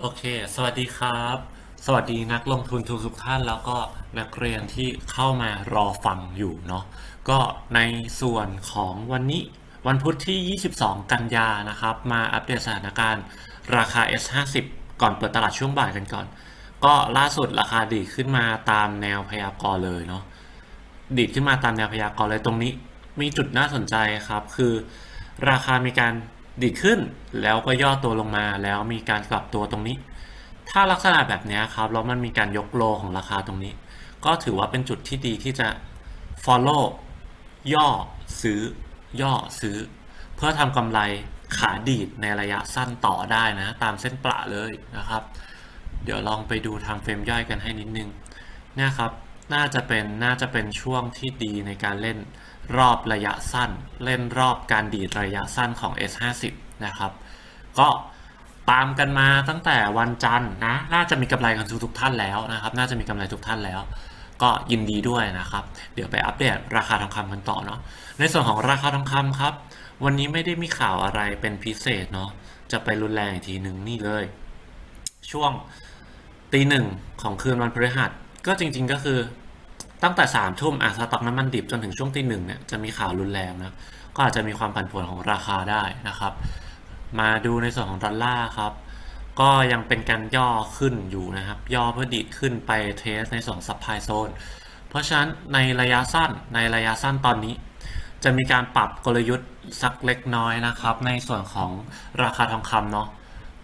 โอเค สวัสดีครับ สวัสดีนักลงทุนทุกทุกท่านแล้วก็นักเรียนที่เข้ามารอฟังอยู่เนาะ ก็ในส่วนของวันนี้วันพุธที่ 22 กันยานะครับ มาอัปเดตสถานการณ์ ราคา S50 ก่อนเปิดตลาดช่วงบ่ายกันก่อน ก็ล่าสุดราคาดีขึ้นมาตามแนวพยากรณ์เลยเนาะ ดีขึ้นมาตามแนวพยากรณ์เลยตรงนี้ มีจุดน่าสนใจครับ คือ ราคามีการ ดีดขึ้นแล้วก็ย่อตัวลงมาแล้วมีการกลับตัวตรงนี้ ถ้าลักษณะแบบนี้ครับแล้วมันมีการยกโลของราคาตรงนี้ ก็ถือว่าเป็นจุดที่ดีที่จะ follow ย่อซื้อย่อซื้อ เพื่อทำกำไรขาดีดในระยะสั้นต่อได้นะ ตามเส้นประเลยนะครับ เดี๋ยวลองไปดูทางเฟรมย่อยกันให้นิดนึงเนี่ยครับ น่าจะเป็นน่าจะเป็นช่วงที่ดีในการเล่นรอบระยะสั้น เล่นรอบการดีดระยะสั้นของ S50 นะครับ ก็ตามกันมาตั้งแต่วันจันทร์นะ น่าจะมีกำไรกันทุกทุกท่านแล้วนะครับ น่าจะมีกำไรทุกท่านแล้ว ก็ยินดีด้วยนะครับ เดี๋ยวไปอัปเดตราคาทองคำกันต่อเนาะ ในส่วนของราคาทองคำครับ วันนี้ไม่ได้มีข่าวอะไรเป็นพิเศษเนาะ จะไปรุนแรงอีกทีหนึ่งนี่เลย ช่วงตีหนึ่งของคืนวันพฤหัส ก็จริง ๆก็คือตั้งแต่สามทุ่มอะสต็อกน้ำมันดิบจนถึงช่วงตีหนึ่งเนี่ยจะมีข่าวรุนแรงนะก็อาจจะมีความผันผวนของราคาได้นะครับ มาดูในส่วนของดอลลาร์ครับ ก็ยังเป็นการย่อขึ้นอยู่นะครับ ย่อเพื่อดีดขึ้นไปเทสในส่วนซับไพโซนเพราะฉะนั้นในระยะสั้นในระยะสั้นตอนนี้ จะมีการปรับกลยุทธ์สักเล็กน้อยนะครับ ในส่วนของราคาทองคำเนาะ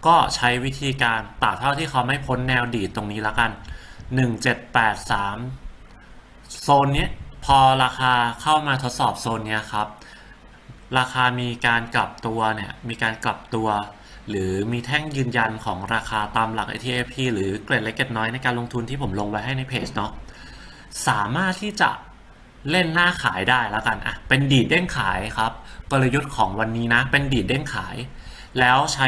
ก็ใช้วิธีการตราบเท่าที่เขาไม่พ้นแนวดีดตรงนี้แล้วกัน 1783 โซนนี้พอราคาเข้ามาทดสอบโซนนี้ครับ ราคามีการกลับตัวเนี่ยมีการกลับตัว หรือมีแท่งยืนยันของราคาตามหลัก ATFP หรือเกรดเล็กเกรดน้อยในการลงทุนที่ผมลงไว้ให้ในเพจเนาะสามารถที่จะเล่นหน้าขายได้แล้วกันอะเป็นดีดเด้งขายครับกลยุทธ์ของวันนี้นะเป็นดีดเด้งขาย แล้วใช้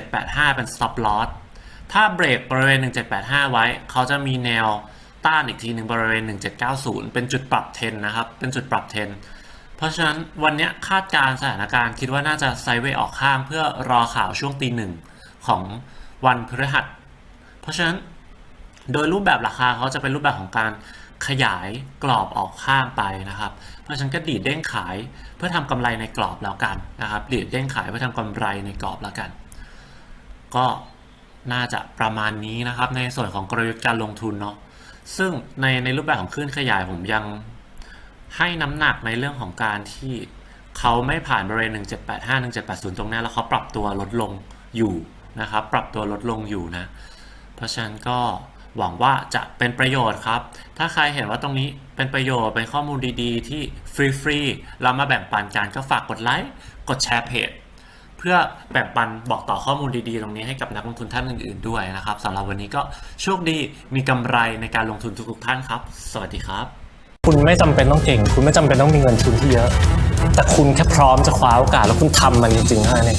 1785 เป็น stop loss ถ้าเบรกบริเวณ 1785 ไว้ เขาจะมีแนวต้านอีกทีหนึ่งบริเวณ 1790 เป็นจุดปรับเทนนะครับ เป็นจุดปรับเทน เพราะฉะนั้นวันนี้คาดการสถานการณ์คิดว่าน่าจะไซด์เวย์ออกข้างเพื่อรอข่าวช่วงตีหนึ่งของวันพฤหัส เพราะฉะนั้นโดยรูปแบบราคาเขาจะเป็นรูปแบบของการขยายกรอบออกข้างไปนะครับ เพราะฉะนั้นก็ดีดเด้งขายเพื่อทำกำไรในกรอบแล้วกันนะครับ ดีดเด้งขายเพื่อทำกำไรในกรอบแล้วกัน ก็ น่าจะประมาณนี้นะครับ ในส่วนของกลยุทธ์การลงทุนเนาะซึ่งในในรูปแบบของคลื่นขยายผมยังให้น้ำหนักในเรื่องของการที่เขาไม่ผ่านบริเวณ 1785 1780 ตรงนี้แล้วเขาปรับตัวลดลงอยู่นะครับ ปรับตัวลดลงอยู่นะ เพราะฉะนั้นก็หวังว่าจะเป็นประโยชน์ครับ ถ้าใครเห็นว่าตรงนี้เป็นประโยชน์เป็นข้อมูลดีๆ ที่ฟรีๆเรามาแบ่งปันกันก็ฝากกดไลค์ กดแชร์เพจ เพื่อแบ่งปันบอกต่อข้อมูลดีๆ ตรงนี้ให้กับนักลงทุนท่านอื่นๆด้วยนะครับสำหรับวันนี้ก็โชคดีมีกำไรในการลงทุนทุกๆท่านครับ สวัสดีครับ คุณไม่จำเป็นต้องเก่ง คุณไม่จำเป็นต้องมีเงินทุนที่เยอะ แต่คุณแค่พร้อมจะคว้าโอกาสแล้วคุณทำมันจริงๆเท่านั้นเอง